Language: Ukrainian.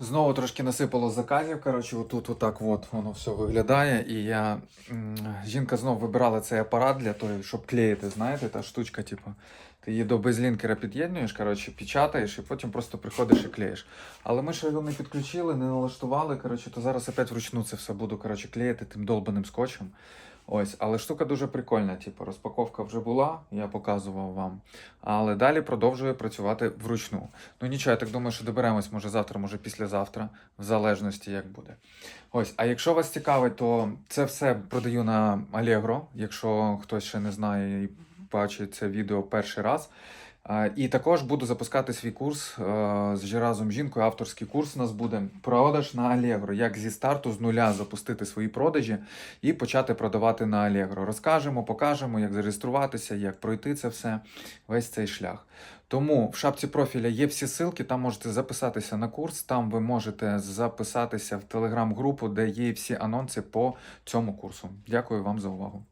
Знову трошки насипало заказів. Коротше, отут отак от воно все виглядає. І я. Жінка знову вибирала цей апарат для того, щоб клеїти, знаєте, та штучка, типу. Ти її до безлінкера під'єднуєш, коротше, печатаєш і потім просто приходиш і клеїш. Але ми ще його не підключили, не налаштували. Коротше, то зараз опять вручну це все буду коротше, клеїти тим долбаним скотчем. Ось, але штука дуже прикольна. Типу, розпаковка вже була, я показував вам. Але далі продовжує працювати вручну. Ну нічого, я так думаю, що доберемось, може завтра, може післязавтра, в залежності як буде. Ось, а якщо вас цікавить, то це все продаю на Allegro, якщо хтось ще не знає і бачить це відео перший раз. І також буду запускати свій курс е, з разом з жінкою. Авторський курс у нас буде продаж на Allegro. Як зі старту з нуля запустити свої продажі і почати продавати на Allegro. Розкажемо, покажемо, як зареєструватися, як пройти це все, весь цей шлях. Тому в шапці профіля є всі ссылки, там можете записатися на курс, там ви можете записатися в телеграм-групу, де є всі анонси по цьому курсу. Дякую вам за увагу.